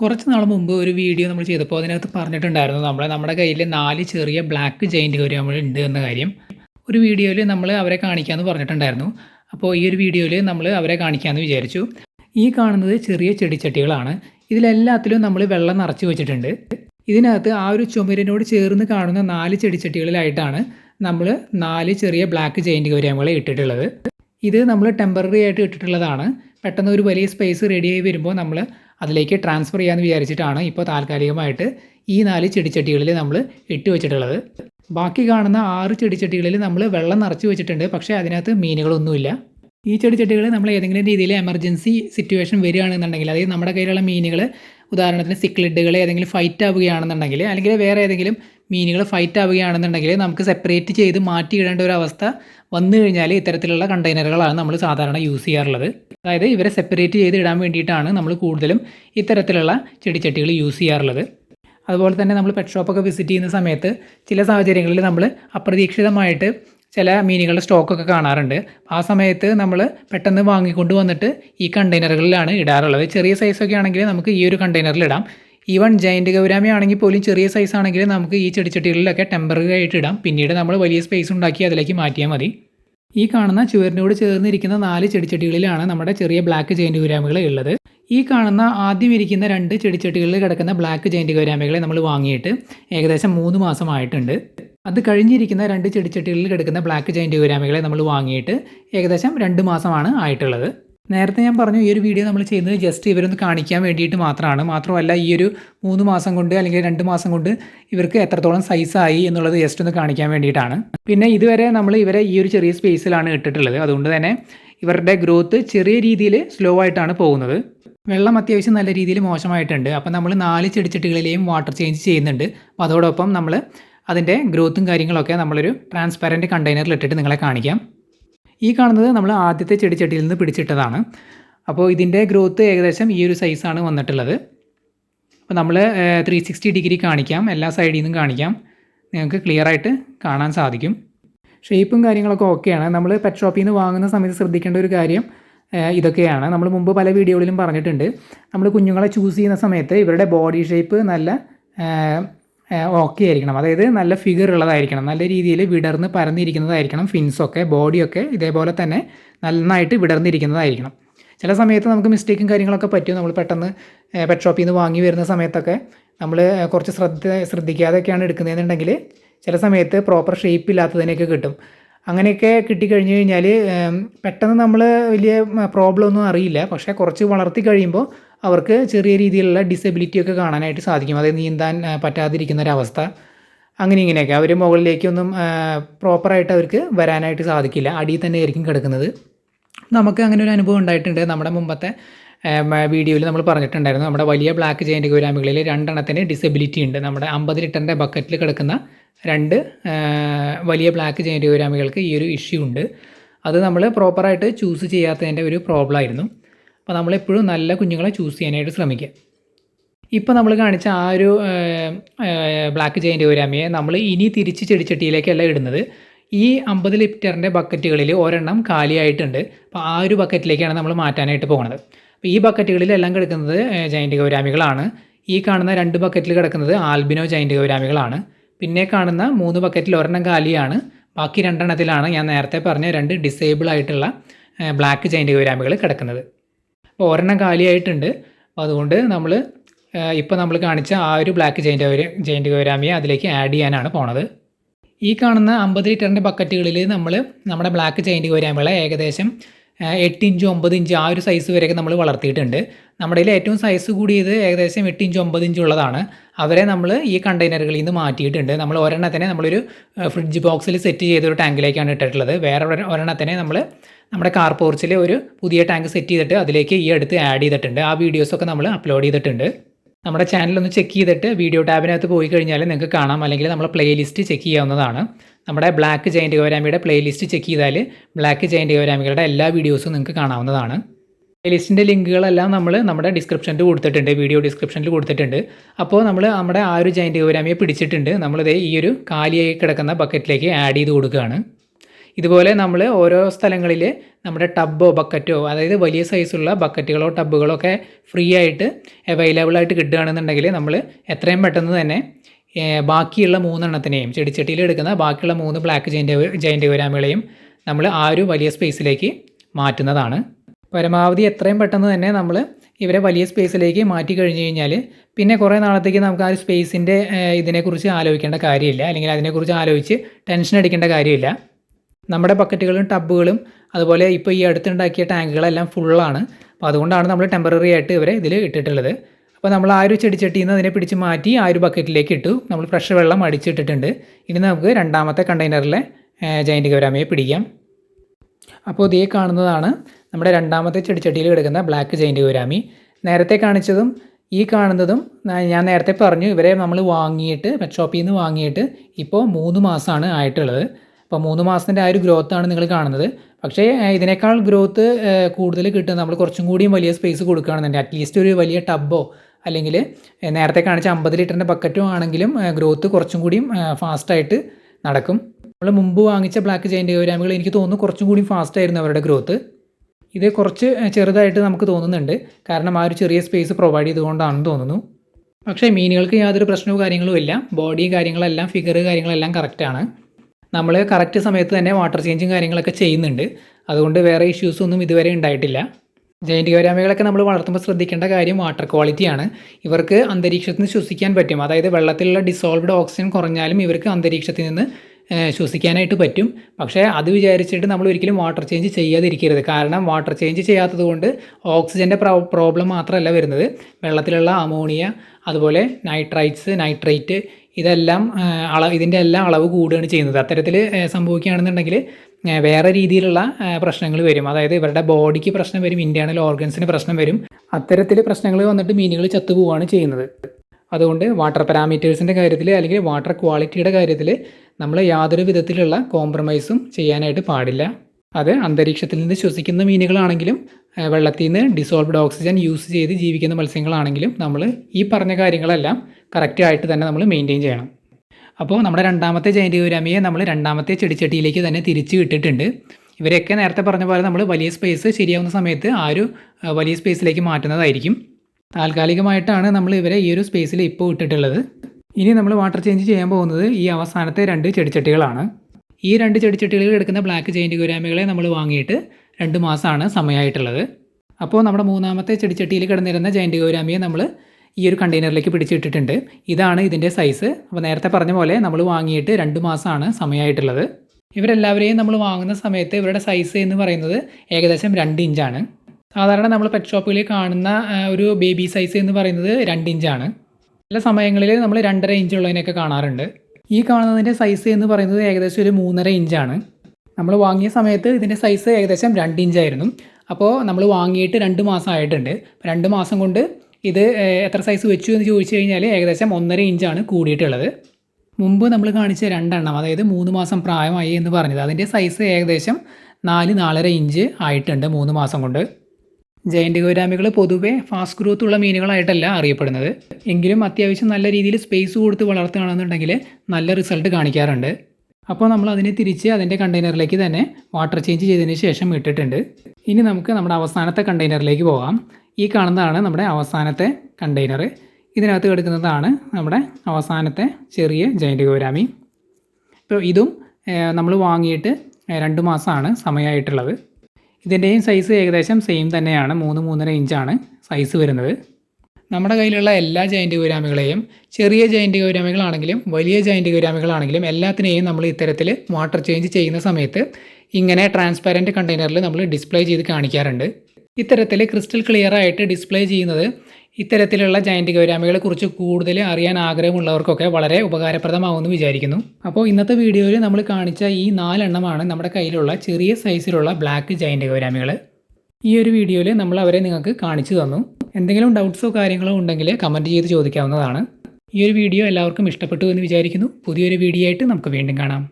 കുറച്ച് നാൾ മുമ്പ് ഒരു വീഡിയോ നമ്മൾ ചെയ്തപ്പോൾ അതിനകത്ത് പറഞ്ഞിട്ടുണ്ടായിരുന്നു നമ്മൾ നമ്മുടെ കയ്യിൽ നാല് ചെറിയ ബ്ലാക്ക് ജെയിന്റ് നമ്മൾ ഉണ്ട് എന്ന കാര്യം. ഒരു വീഡിയോയിൽ നമ്മൾ അവരെ കാണിക്കാമെന്ന് പറഞ്ഞിട്ടുണ്ടായിരുന്നു. അപ്പോൾ ഈ ഒരു വീഡിയോയിൽ നമ്മൾ അവരെ കാണിക്കാമെന്ന് വിചാരിച്ചു. ഈ കാണുന്നത് ചെറിയ ചെടിച്ചട്ടികളാണ്. ഇതിലെല്ലാത്തിലും നമ്മൾ വെള്ളം നിറച്ച് വെച്ചിട്ടുണ്ട്. ഇതിനകത്ത് ആ ഒരു ചുമരിനോട് ചേർന്ന് കാണുന്ന നാല് ചെടിച്ചട്ടികളിലായിട്ടാണ് നമ്മൾ നാല് ചെറിയ ബ്ലാക്ക് ജെയിന്റ് നമ്മൾ ഇട്ടിട്ടുള്ളത്. ഇത് നമ്മൾ ടെമ്പററി ആയിട്ട് ഇട്ടിട്ടുള്ളതാണ്. പെട്ടെന്ന് ഒരു വലിയ സ്പേസ് റെഡിയായി വരുമ്പോൾ നമ്മൾ അതിലേക്ക് ട്രാൻസ്ഫർ ചെയ്യാമെന്ന് വിചാരിച്ചിട്ടാണ് ഇപ്പോൾ താൽക്കാലികമായിട്ട് ഈ നാല് ചെടിച്ചട്ടികളിൽ നമ്മൾ ഇട്ട് വെച്ചിട്ടുള്ളത്. ബാക്കി കാണുന്ന ആറ് ചെടിച്ചട്ടികളിൽ നമ്മൾ വെള്ളം നിറച്ച് വെച്ചിട്ടുണ്ട് പക്ഷേ അതിനകത്ത് മീനുകളൊന്നുമില്ല. ഈ ചെടിച്ചട്ടികൾ നമ്മൾ ഏതെങ്കിലും രീതിയിൽ എമർജൻസി സിറ്റുവേഷൻ വരികയാണെന്നുണ്ടെങ്കിൽ അതായത് നമ്മുടെ കയ്യിലുള്ള മീനുകൾ ഉദാഹരണത്തിന് സിക്ലിഡുകൾ ഏതെങ്കിലും ഫൈറ്റ് ആവുകയാണെന്നുണ്ടെങ്കിൽ അല്ലെങ്കിൽ വേറെ ഏതെങ്കിലും മീനുകൾ ഫൈറ്റ് ആവുകയാണെന്നുണ്ടെങ്കിൽ നമുക്ക് സെപ്പറേറ്റ് ചെയ്ത് മാറ്റിയിടേണ്ട ഒരു അവസ്ഥ വന്നു കഴിഞ്ഞാൽ ഇത്തരത്തിലുള്ള കണ്ടെയ്നറുകളാണ് നമ്മൾ സാധാരണ യൂസ് ചെയ്യാറുള്ളത്. അതായത് ഇവരെ സെപ്പറേറ്റ് ചെയ്ത് ഇടാൻ വേണ്ടിയിട്ടാണ് നമ്മൾ കൂടുതലും ഇത്തരത്തിലുള്ള ചെടിച്ചട്ടികൾ യൂസ് ചെയ്യാറുള്ളത്. അതുപോലെ തന്നെ നമ്മൾ പെറ്റ് ഷോപ്പൊക്കെ വിസിറ്റ് ചെയ്യുന്ന സമയത്ത് ചില സാഹചര്യങ്ങളിൽ നമ്മൾ അപ്രതീക്ഷിതമായിട്ട് ചില മീനുകളുടെ സ്റ്റോക്കൊക്കെ കാണാറുണ്ട്. ആ സമയത്ത് നമ്മൾ പെട്ടെന്ന് വാങ്ങിക്കൊണ്ട് വന്നിട്ട് ഈ കണ്ടെയ്നറുകളിലാണ് ഇടാറുള്ളത്. ചെറിയ സൈസൊക്കെ ആണെങ്കിൽ നമുക്ക് ഈ ഒരു കണ്ടെയ്നറിൽ ഇടാം. ഈവൺ ജയന്റ് ഗൗരാമി ആണെങ്കിൽ പോലും ചെറിയ സൈസ് ആണെങ്കിൽ നമുക്ക് ഈ ചെടിച്ചട്ടികളിലൊക്കെ ടെമ്പററി ആയിട്ട് ഇടാം. പിന്നീട് നമ്മൾ വലിയ സ്പേസ് ഉണ്ടാക്കി അതിലേക്ക് മാറ്റിയാൽ മതി. ഈ കാണുന്ന ചുവരിനോട് ചേർന്നിരിക്കുന്ന നാല് ചെടിച്ചട്ടികളിലാണ് നമ്മുടെ ചെറിയ ബ്ലാക്ക് ജയന്റ് ഗൗരാമികൾ ഉള്ളത്. ഈ കാണുന്ന ആദ്യം ഇരിക്കുന്ന രണ്ട് ചെടിച്ചട്ടികളിൽ കിടക്കുന്ന ബ്ലാക്ക് ജയന്റ് ഗൗരാമികളെ നമ്മൾ വാങ്ങിയിട്ട് ഏകദേശം മൂന്ന് മാസമായിട്ടുണ്ട് അത് കഴിഞ്ഞിരിക്കുന്ന രണ്ട് ചെടിച്ചട്ടികളിൽ കിടക്കുന്ന ബ്ലാക്ക് ജയിന്റ് ഗുരാമികളെ നമ്മൾ വാങ്ങിയിട്ട് ഏകദേശം രണ്ട് മാസമാണ് ആയിട്ടുള്ളത്. നേരത്തെ ഞാൻ പറഞ്ഞു ഈ ഒരു വീഡിയോ നമ്മൾ ചെയ്യുന്നത് ജസ്റ്റ് ഇവരൊന്ന് കാണിക്കാൻ വേണ്ടിയിട്ട് മാത്രമാണ്. മാത്രമല്ല ഈ ഒരു മൂന്ന് മാസം കൊണ്ട് അല്ലെങ്കിൽ രണ്ട് മാസം കൊണ്ട് ഇവർക്ക് എത്രത്തോളം സൈസായി എന്നുള്ളത് ജസ്റ്റ് ഒന്ന് കാണിക്കാൻ വേണ്ടിയിട്ടാണ്. പിന്നെ ഇതുവരെ നമ്മൾ ഇവരെ ഈ ഒരു ചെറിയ സ്പേസിലാണ് ഇട്ടിട്ടുള്ളത്. അതുകൊണ്ട് തന്നെ ഇവരുടെ ഗ്രോത്ത് ചെറിയ രീതിയിൽ സ്ലോ ആയിട്ടാണ് പോകുന്നത്. വെള്ളം അത്യാവശ്യം നല്ല രീതിയിൽ മോശമായിട്ടുണ്ട്. അപ്പോൾ നമ്മൾ നാല് ചെടിച്ചട്ടികളിലെയും വാട്ടർ ചേഞ്ച് ചെയ്യുന്നുണ്ട്. അപ്പോൾ അതോടൊപ്പം നമ്മൾ അതിന്റെ ഗ്രോത്തും കാര്യങ്ങളൊക്കെ നമ്മളൊരു ട്രാൻസ്പാരന്റ് കണ്ടെയ്നറിൽ ഇട്ടിട്ട് നിങ്ങളെ കാണിക്കാം. ഈ കാണുന്നത് നമ്മൾ ആദ്യത്തെ ചെടിച്ചട്ടിയിൽ നിന്ന് പിടിച്ചിട്ടതാണ്. അപ്പോൾ ഇതിന്റെ ഗ്രോത്ത് ഏകദേശം ഈ ഒരു സൈസാണ് വന്നിട്ടുള്ളത്. അപ്പോൾ നമ്മൾ ത്രീ സിക്സ്റ്റി ഡിഗ്രി കാണിക്കാം. എല്ലാ സൈഡിൽ നിന്നും കാണിക്കാം. നിങ്ങൾക്ക് ക്ലിയർ ആയിട്ട് കാണാൻ സാധിക്കും. ഷേപ്പും കാര്യങ്ങളൊക്കെ ഓക്കെയാണ്. നമ്മൾ പെറ്റ് ഷോപ്പിൽ നിന്ന് വാങ്ങുന്ന സമയത്ത് ശ്രദ്ധിക്കേണ്ട ഒരു കാര്യം ഇതൊക്കെയാണ്. നമ്മൾ മുമ്പ് പല വീഡിയോകളിലും പറഞ്ഞിട്ടുണ്ട്. നമ്മൾ കുഞ്ഞുങ്ങളെ ചൂസ് ചെയ്യുന്ന സമയത്ത് ഇവരുടെ ബോഡി ഷേപ്പ് നല്ല ഓക്കെ ആയിരിക്കണം. അതായത് നല്ല ഫിഗർ ഉള്ളതായിരിക്കണം. നല്ല രീതിയിൽ വിടർന്ന് പരന്നിരിക്കുന്നതായിരിക്കണം. ഫിൻസൊക്കെ ബോഡിയൊക്കെ ഇതേപോലെ തന്നെ നന്നായിട്ട് വിടർന്നിരിക്കുന്നതായിരിക്കണം. ചില സമയത്ത് നമുക്ക് മിസ്റ്റേക്കും കാര്യങ്ങളൊക്കെ പറ്റും. നമ്മൾ പെട്ടെന്ന് പെറ്റ് ഷോപ്പിൽ നിന്ന് വാങ്ങി വരുന്ന സമയത്തൊക്കെ നമ്മൾ കുറച്ച് ശ്രദ്ധ ശ്രദ്ധിക്കാതെയൊക്കെയാണ് എടുക്കുന്നതെന്നുണ്ടെങ്കിൽ ചില സമയത്ത് പ്രോപ്പർ ഷേപ്പ് ഇല്ലാത്തതിനൊക്കെ കിട്ടും. അങ്ങനെയൊക്കെ കിട്ടിക്കഴിഞ്ഞ് കഴിഞ്ഞാൽ പെട്ടെന്ന് നമ്മൾ വലിയ പ്രോബ്ലം ഒന്നും അറിയില്ല. പക്ഷേ കുറച്ച് വളർത്തി കഴിയുമ്പോൾ അവർക്ക് ചെറിയ രീതിയിലുള്ള ഡിസബിലിറ്റി ഒക്കെ കാണാനായിട്ട് സാധിക്കും. അതായത് നീന്താൻ പറ്റാതിരിക്കുന്ന ഒരവസ്ഥ അങ്ങനെ ഇങ്ങനെയൊക്കെ. അവർ മുകളിലേക്കൊന്നും പ്രോപ്പറായിട്ട് അവർക്ക് വരാനായിട്ട് സാധിക്കില്ല. അടിയിൽ തന്നെ ആയിരിക്കും കിടക്കുന്നത്. നമുക്ക് അങ്ങനെ ഒരു അനുഭവം ഉണ്ടായിട്ടുണ്ട്. നമ്മുടെ മുമ്പത്തെ വീഡിയോയിൽ നമ്മൾ പറഞ്ഞിട്ടുണ്ടായിരുന്നു. നമ്മുടെ വലിയ ബ്ലാക്ക് ജയന്റ് ഗോരാമികളിൽ രണ്ടെണ്ണത്തിന് ഡിസബിലിറ്റി ഉണ്ട്. നമ്മുടെ അമ്പത് ലിറ്ററിന്റെ ബക്കറ്റിൽ കിടക്കുന്ന രണ്ട് വലിയ ബ്ലാക്ക് ജയന്റ് ഗോരാമികൾക്ക് ഈ ഒരു ഇഷ്യൂ ഉണ്ട്. അത് നമ്മൾ പ്രോപ്പറായിട്ട് ചൂസ് ചെയ്യാത്തതിന്റെ ഒരു പ്രോബ്ലം ആയിരുന്നു. അപ്പോൾ നമ്മളെപ്പോഴും നല്ല കുഞ്ഞുങ്ങളെ ചൂസ് ചെയ്യാനായിട്ട് ശ്രമിക്കുക. ഇപ്പോൾ നമ്മൾ കാണിച്ച ആ ഒരു ബ്ലാക്ക് ജയന്റ് ഓരാമയെ നമ്മൾ ഇനി തിരിച്ച് ചെടിച്ചട്ടിയിലേക്കല്ല ഇടുന്നത്. ഈ അമ്പത് ലിറ്ററിന്റെ ബക്കറ്റുകളിൽ ഒരെണ്ണം കാലിയായിട്ടുണ്ട്. അപ്പോൾ ആ ഒരു ബക്കറ്റിലേക്കാണ് നമ്മൾ മാറ്റാനായിട്ട് പോകുന്നത് അപ്പോൾ ഈ ബക്കറ്റുകളിലെല്ലാം കിടക്കുന്നത് ജയന്റ് ഗൗരാമികളാണ് ഈ കാണുന്ന രണ്ട് ബക്കറ്റിൽ കിടക്കുന്നത് ആൽബിനോ ജയന്റ് ഗൗരാമികളാണ് പിന്നെ കാണുന്ന മൂന്ന് ബക്കറ്റിൽ ഒരെണ്ണം കാലിയാണ്. ബാക്കി രണ്ടെണ്ണത്തിലാണ് ഞാൻ നേരത്തെ പറഞ്ഞ രണ്ട് ഡിസേബിൾ ആയിട്ടുള്ള ബ്ലാക്ക് ജയന്റ് ഗൗരാമികൾ കിടക്കുന്നത്. അപ്പോൾ ഒരെണ്ണം കാലിയായിട്ടുണ്ട്. അപ്പോൾ അതുകൊണ്ട് നമ്മൾ ഇപ്പോൾ നമ്മൾ കാണിച്ച ആ ഒരു ബ്ലാക്ക് ജെയിന്റ് ജെയിന്റ് ഗൗരാമിയെ അതിലേക്ക് ആഡ് ചെയ്യാനാണ് പോണത്. ഈ കാണുന്ന അമ്പത് ലിറ്ററിന്റെ ബക്കറ്റുകളിൽ നമ്മൾ നമ്മുടെ ബ്ലാക്ക് ജെയിന്റ് ഗൗരാമികളെ ഏകദേശം എട്ട് ഇഞ്ച് ഒമ്പത് ഇഞ്ച് ആ ഒരു സൈസ് വരെയൊക്കെ നമ്മൾ വളർത്തിയിട്ടുണ്ട്. നമ്മുടെ ഏറ്റവും സൈസ് കൂടിയത് ഏകദേശം എട്ട് ഇഞ്ച് ഒമ്പത് ഇഞ്ച് ഉള്ളതാണ്. അവരെ നമ്മൾ ഈ കണ്ടെയ്നറുകളിൽ നിന്ന് മാറ്റിയിട്ടുണ്ട്. നമ്മൾ ഒരെണ്ണത്തിനെ നമ്മളൊരു ഫ്രിഡ്ജ് ബോക്സിൽ സെറ്റ് ചെയ്തൊരു ടാങ്കിലേക്കാണ് ഇട്ടിട്ടുള്ളത്. വേറെ ഒരെ- ഒരെണ്ണത്തിനെ നമ്മൾ നമ്മുടെ കാർ പോർച്ചിൽ ഒരു പുതിയ ടാങ്ക് സെറ്റ് ചെയ്തിട്ട് അതിലേക്ക് ഈ അടുത്ത് ആഡ് ചെയ്തിട്ടുണ്ട്. ആ വീഡിയോസൊക്കെ നമ്മൾ അപ്ലോഡ് ചെയ്തിട്ടുണ്ട്. നമ്മുടെ ചാനൽ ഒന്ന് ചെക്ക് ചെയ്തിട്ട് വീഡിയോ ടാബിനകത്ത് പോയി കഴിഞ്ഞാൽ നിങ്ങൾക്ക് കാണാം. അല്ലെങ്കിൽ നമ്മൾ പ്ലേലിസ്റ്റ് ചെക്ക് ചെയ്യാവുന്നതാണ്. നമ്മുടെ ബ്ലാക്ക് ജയന്റ് ഗൗരാമിയുടെ പ്ലേലിസ്റ്റ് ചെക്ക് ചെയ്താൽ ബ്ലാക്ക് ജയന്റ് ഗൗരാമികളുടെ എല്ലാ വീഡിയോസും നിങ്ങൾക്ക് കാണാവുന്നതാണ്. പ്ലേലിസ്റ്റിന്റെ ലിങ്കുകളെല്ലാം നമ്മൾ നമ്മുടെ ഡിസ്ക്രിപ്ഷനിൽ കൊടുത്തിട്ടുണ്ട്. വീഡിയോ ഡിസ്ക്രിപ്ഷനിൽ കൊടുത്തിട്ടുണ്ട്. അപ്പോൾ നമ്മൾ നമ്മുടെ ആ ഒരു ജയന്റ് ഗൗരാമിയെ പിടിച്ചിട്ടുണ്ട്. നമ്മളിത് ഈ ഒരു കാലിയായി കിടക്കുന്ന ബക്കറ്റിലേക്ക് ആഡ് ചെയ്ത് കൊടുക്കുകയാണ്. ഇതുപോലെ നമ്മൾ ഓരോ സ്ഥലങ്ങളിൽ നമ്മുടെ ടബോ ബക്കറ്റോ അതായത് വലിയ സൈസുള്ള ബക്കറ്റുകളോ ടബുകളോ ഒക്കെ ഫ്രീ ആയിട്ട് അവൈലബിൾ ആയിട്ട് കിട്ടുകയാണെന്നുണ്ടെങ്കിൽ നമ്മൾ എത്രയും പെട്ടെന്ന് തന്നെ ബാക്കിയുള്ള മൂന്നെണ്ണത്തിനെയും ചെടിച്ചട്ടിയിൽ എടുക്കുന്ന ബാക്കിയുള്ള മൂന്ന് ബ്ലാക്ക് ജൈന്റെ ജൈന്റ് ഗോരാമികളെയും നമ്മൾ ആ ഒരു വലിയ സ്പേസിലേക്ക് മാറ്റുന്നതാണ്. പരമാവധി എത്രയും പെട്ടെന്ന് തന്നെ നമ്മൾ ഇവരെ വലിയ സ്പേസിലേക്ക് മാറ്റി കഴിഞ്ഞ് കഴിഞ്ഞാൽ പിന്നെ കുറേ നാളത്തേക്ക് നമുക്ക് ആ ഒരു സ്പേസിന്റെ ഇതിനെക്കുറിച്ച് ആലോചിക്കേണ്ട കാര്യമില്ല. അല്ലെങ്കിൽ അതിനെക്കുറിച്ച് ആലോചിച്ച് ടെൻഷൻ അടിക്കേണ്ട കാര്യമില്ല. നമ്മുടെ ബക്കറ്റുകളും ടബുകളും അതുപോലെ ഇപ്പോൾ ഈ അടുത്തുണ്ടാക്കിയ ടാങ്കുകളെല്ലാം ഫുള്ളാണ് അപ്പോൾ അതുകൊണ്ടാണ് നമ്മൾ ടെമ്പററി ആയിട്ട് ഇവരെ ഇതിൽ ഇട്ടിട്ടുള്ളത്. അപ്പോൾ നമ്മൾ ആ ഒരു ചെടിച്ചട്ടിയിൽ നിന്ന് അതിനെ പിടിച്ച് മാറ്റി ആ ഒരു ബക്കറ്റിലേക്ക് ഇട്ടു. നമ്മൾ ഫ്രഷ് വെള്ളം അടിച്ചിട്ടിട്ടുണ്ട്. ഇനി നമുക്ക് രണ്ടാമത്തെ കണ്ടെയ്നറിലെ ജൈന്റ് ഗൗരാമയെ പിടിക്കാം. അപ്പോൾ ഇതേ കാണുന്നതാണ് നമ്മുടെ രണ്ടാമത്തെ ചെടിച്ചട്ടിയിൽ കിടക്കുന്ന ബ്ലാക്ക് ജൈന്റ് ഗൗരാമി. നേരത്തെ കാണിച്ചതും ഈ കാണുന്നതും ഞാൻ നേരത്തെ പറഞ്ഞു ഇവരെ നമ്മൾ വാങ്ങിയിട്ട് പെറ്റ് ഷോപ്പിൽ നിന്ന് വാങ്ങിയിട്ട് ഇപ്പോൾ മൂന്ന് മാസമാണ് ആയിട്ടുള്ളത്. അപ്പോൾ മൂന്ന് മാസത്തിന്റെ ആ ഒരു ഗ്രോത്ത് ആണ് നിങ്ങൾ കാണുന്നത്. പക്ഷേ ഇതിനേക്കാൾ ഗ്രോത്ത് കൂടുതൽ കിട്ടുക നമ്മൾ കുറച്ചും കൂടിയും വലിയ സ്പേസ് കൊടുക്കുകയാണെന്നുണ്ടെങ്കിൽ അറ്റ്ലീസ്റ്റ് ഒരു വലിയ ടബോ അല്ലെങ്കിൽ നേരത്തെ കാണിച്ച അമ്പത് ലിറ്ററിന്റെ ബക്കറ്റോ ആണെങ്കിലും ഗ്രോത്ത് കുറച്ചും കൂടിയും ഫാസ്റ്റായിട്ട് നടക്കും. നമ്മൾ മുമ്പ് വാങ്ങിച്ച ബ്ലാക്ക് ജൈന്റ് ഗ്രാമുകൾ എനിക്ക് തോന്നുന്നു കുറച്ചും കൂടി ഫാസ്റ്റായിരുന്നു അവരുടെ ഗ്രോത്ത് ഇത് കുറച്ച് ചെറുതായിട്ട് നമുക്ക് തോന്നുന്നുണ്ട്. കാരണം ആ ഒരു ചെറിയ സ്പേസ് പ്രൊവൈഡ് ചെയ്തുകൊണ്ടാണെന്ന് തോന്നുന്നു. പക്ഷേ മീനുകൾക്ക് യാതൊരു പ്രശ്നവും കാര്യങ്ങളും ഇല്ല. ബോഡി കാര്യങ്ങളെല്ലാം ഫിഗർ കാര്യങ്ങളെല്ലാം കറക്റ്റാണ് നമ്മൾ കറക്റ്റ് സമയത്ത് തന്നെ വാട്ടർ ചേഞ്ചും കാര്യങ്ങളൊക്കെ ചെയ്യുന്നുണ്ട്. അതുകൊണ്ട് വേറെ ഇഷ്യൂസ് ഒന്നും ഇതുവരെ ഉണ്ടായിട്ടില്ല. ജയന്റ് ഗൗരാമികളൊക്കെ നമ്മൾ വളർത്തുമ്പോൾ ശ്രദ്ധിക്കേണ്ട കാര്യം വാട്ടർ ക്വാളിറ്റിയാണ് ഇവർക്ക് അന്തരീക്ഷത്തിൽ നിന്ന് ശ്വസിക്കാൻ പറ്റും. അതായത് വെള്ളത്തിലുള്ള ഡിസോൾവ്ഡ് ഓക്സിജൻ കുറഞ്ഞാലും ഇവർക്ക് അന്തരീക്ഷത്തിൽ നിന്ന് ശ്വസിക്കാനായിട്ട് പറ്റും. പക്ഷേ അത് വിചാരിച്ചിട്ട് നമ്മൾ ഒരിക്കലും വാട്ടർ ചേഞ്ച് ചെയ്യാതിരിക്കരുത്. കാരണം വാട്ടർ ചേഞ്ച് ചെയ്യാത്തത് കൊണ്ട് ഓക്സിജന്റെ പ്രോബ്ലം മാത്രമല്ല വരുന്നത്. വെള്ളത്തിലുള്ള അമോണിയ അതുപോലെ നൈട്രൈറ്റ്സ് നൈട്രേറ്റ് ഇതെല്ലാം അളവ് അള ഇതിന്റെ എല്ലാം അളവ് കൂടുകയാണ് ചെയ്യുന്നത്. അത്തരത്തിൽ സംഭവിക്കുകയാണെന്നുണ്ടെങ്കിൽ വേറെ രീതിയിലുള്ള പ്രശ്നങ്ങൾ വരും. അതായത് ഇവരുടെ ബോഡിക്ക് പ്രശ്നം വരും ഇന്റേർണൽ ഓർഗൻസിന് പ്രശ്നം വരും. അത്തരത്തിൽ പ്രശ്നങ്ങൾ വന്നിട്ട് മീനുകൾ ചത്തുപോവുകയാണ് ചെയ്യുന്നത്. അതുകൊണ്ട് വാട്ടർ പാരാമീറ്റേഴ്സിന്റെ കാര്യത്തിൽ അല്ലെങ്കിൽ വാട്ടർ ക്വാളിറ്റിയുടെ കാര്യത്തിൽ നമ്മൾ യാതൊരു വിധത്തിലുള്ള കോംപ്രമൈസും ചെയ്യാനായിട്ട് പാടില്ല. അത് അന്തരീക്ഷത്തിൽ നിന്ന് ശ്വസിക്കുന്ന മീനുകളാണെങ്കിലും വെള്ളത്തിൽ നിന്ന് ഡിസോൾവ്ഡ് ഓക്സിജൻ യൂസ് ചെയ്ത് ജീവിക്കുന്ന മത്സ്യങ്ങളാണെങ്കിലും നമ്മൾ ഈ പറഞ്ഞ കാര്യങ്ങളെല്ലാം കറക്റ്റായിട്ട് തന്നെ നമ്മൾ മെയിന്റെയിൻ ചെയ്യണം. അപ്പോൾ നമ്മുടെ രണ്ടാമത്തെ ജൈന്റ് ഗൗരാമിയെ നമ്മൾ രണ്ടാമത്തെ ചെടിച്ചട്ടിയിലേക്ക് തന്നെ തിരിച്ച് വിട്ടിട്ടുണ്ട് ഇവരെയൊക്കെ നേരത്തെ പറഞ്ഞ പോലെ നമ്മൾ വലിയ സ്പേസ് ശരിയാവുന്ന സമയത്ത് ആ ഒരു വലിയ സ്പേസിലേക്ക് മാറ്റുന്നതായിരിക്കും. താൽക്കാലികമായിട്ടാണ് നമ്മൾ ഇവരെ ഈ ഒരു സ്പേസിൽ ഇപ്പോൾ ഇട്ടിട്ടുള്ളത്. ഇനി നമ്മൾ വാട്ടർ ചേഞ്ച് ചെയ്യാൻ പോകുന്നത് ഈ അവസാനത്തെ രണ്ട് ചെടിച്ചട്ടികളാണ്. ഈ രണ്ട് ചെടിച്ചട്ടികളിൽ എടുക്കുന്ന ബ്ലാക്ക് ജെയിന്റ് ഗുരാമികളെ നമ്മൾ വാങ്ങിയിട്ട് രണ്ട് മാസമാണ് സമയമായിട്ടുള്ളത് അപ്പോൾ നമ്മുടെ മൂന്നാമത്തെ ചെടിച്ചട്ടിയിൽ കിടന്നിരുന്ന ജയന്റ് ഗൗരാമിയെ നമ്മൾ ഈ ഒരു കണ്ടെയ്നറിലേക്ക് പിടിച്ചിട്ടിട്ടുണ്ട്. ഇതാണ് ഇതിന്റെ സൈസ്. അപ്പോൾ നേരത്തെ പറഞ്ഞ പോലെ നമ്മൾ വാങ്ങിയിട്ട് രണ്ട് മാസമാണ് സമയമായിട്ടുള്ളത് ഇവരെല്ലാവരെയും നമ്മൾ വാങ്ങുന്ന സമയത്ത് ഇവരുടെ സൈസ് എന്ന് പറയുന്നത് ഏകദേശം രണ്ട് ഇഞ്ചാണ്. സാധാരണ നമ്മൾ പെറ്റ് ഷോപ്പുകളിൽ കാണുന്ന ഒരു ബേബി സൈസ് എന്ന് പറയുന്നത് രണ്ട് ഇഞ്ചാണ്. ചില സമയങ്ങളിൽ നമ്മൾ രണ്ടര ഇഞ്ചുള്ളതിനൊക്കെ കാണാറുണ്ട്. ഈ കാണുന്നതിന്റെ സൈസ് എന്ന് പറയുന്നത് ഏകദേശം ഒരു മൂന്നര ഇഞ്ചാണ്. നമ്മൾ വാങ്ങിയ സമയത്ത് ഇതിന്റെ സൈസ് ഏകദേശം രണ്ട് ഇഞ്ചായിരുന്നു അപ്പോൾ നമ്മൾ വാങ്ങിയിട്ട് രണ്ട് മാസം ആയിട്ടുണ്ട്. രണ്ട് മാസം കൊണ്ട് ഇത് എത്ര സൈസ് വെച്ചു എന്ന് ചോദിച്ചു കഴിഞ്ഞാൽ ഏകദേശം ഒന്നര ഇഞ്ചാണ് കൂടിയിട്ടുള്ളത്. മുമ്പ് നമ്മൾ കാണിച്ച രണ്ടെണ്ണം അതായത് മൂന്ന് മാസം പ്രായമായി എന്ന് പറഞ്ഞത് അതിന്റെ സൈസ് ഏകദേശം നാല് നാലര ഇഞ്ച് ആയിട്ടുണ്ട് മൂന്ന് മാസം കൊണ്ട്. ജയന്റ് ഗോരാമികൾ പൊതുവേ ഫാസ്റ്റ് ഗ്രോത്ത് ഉള്ള മീനുകളായിട്ടല്ല അറിയപ്പെടുന്നത്. എങ്കിലും അത്യാവശ്യം നല്ല രീതിയിൽ സ്പേസ് കൊടുത്ത് വളർത്തുകയാണെന്നുണ്ടെങ്കിൽ നല്ല റിസൾട്ട് കാണിക്കാറുണ്ട്. അപ്പോൾ നമ്മൾ അതിനെ തിരിച്ച് അതിന്റെ കണ്ടെയ്നറിലേക്ക് തന്നെ വാട്ടർ ചേഞ്ച് ചെയ്തതിന് ശേഷം ഇട്ടിട്ടുണ്ട്. ഇനി നമുക്ക് നമ്മുടെ അവസാനത്തെ കണ്ടെയ്നറിലേക്ക് പോകാം. ഈ കാണുന്നതാണ് നമ്മുടെ അവസാനത്തെ കണ്ടെയ്നർ ഇതിനകത്ത് കിടക്കുന്നതാണ് നമ്മുടെ അവസാനത്തെ ചെറിയ ജൈന്റ് ഗോരാമി. ഇപ്പോൾ ഇതും നമ്മൾ വാങ്ങിയിട്ട് രണ്ട് മാസമാണ് സമയമായിട്ടുള്ളത്. ഇതിന്റെയും സൈസ് ഏകദേശം സെയിം തന്നെയാണ്. മൂന്ന് മൂന്നര ഇഞ്ചാണ് സൈസ് വരുന്നത്. നമ്മുടെ കയ്യിലുള്ള എല്ലാ ജൈന്റ് ഗൗരാമികളെയും ചെറിയ ജൈന്റ് ഗൗരാമികളാണെങ്കിലും വലിയ ജൈന്റ് ഗൗരാമികളാണെങ്കിലും എല്ലാത്തിനെയും നമ്മൾ ഇത്തരത്തിൽ വാട്ടർ ചേഞ്ച് ചെയ്യുന്ന സമയത്ത് ഇങ്ങനെ ട്രാൻസ്പാരന്റ് കണ്ടെയ്നറിൽ നമ്മൾ ഡിസ്പ്ലേ ചെയ്ത് കാണിക്കാറുണ്ട്. ഇത്തരത്തിൽ ക്രിസ്റ്റൽ ക്ലിയർ ആയിട്ട് ഡിസ്പ്ലേ ചെയ്യുന്നത് ഇത്തരത്തിലുള്ള ജയന്റ് ഗൗരാമികളെ കുറിച്ച് കൂടുതൽ അറിയാൻ ആഗ്രഹമുള്ളവർക്കൊക്കെ വളരെ ഉപകാരപ്രദമാവുമെന്ന് വിചാരിക്കുന്നു. അപ്പോൾ ഇന്നത്തെ വീഡിയോയിൽ നമ്മൾ കാണിച്ച ഈ നാലെണ്ണമാണ് നമ്മുടെ കയ്യിലുള്ള ചെറിയ സൈസിലുള്ള ബ്ലാക്ക് ജയന്റ് ഗൗരാമികൾ ഈ ഒരു വീഡിയോയിൽ നമ്മൾ അവരെ നിങ്ങൾക്ക് കാണിച്ചു തന്നു. എന്തെങ്കിലും ഡൗട്ട്സോ കാര്യങ്ങളോ ഉണ്ടെങ്കിൽ കമന്റ് ചെയ്ത് ചോദിക്കാവുന്നതാണ്. ഈ ഒരു വീഡിയോ എല്ലാവർക്കും ഇഷ്ടപ്പെട്ടു എന്ന് വിചാരിക്കുന്നു. പുതിയൊരു വീഡിയോ ആയിട്ട് നമുക്ക് വീണ്ടും കാണാം.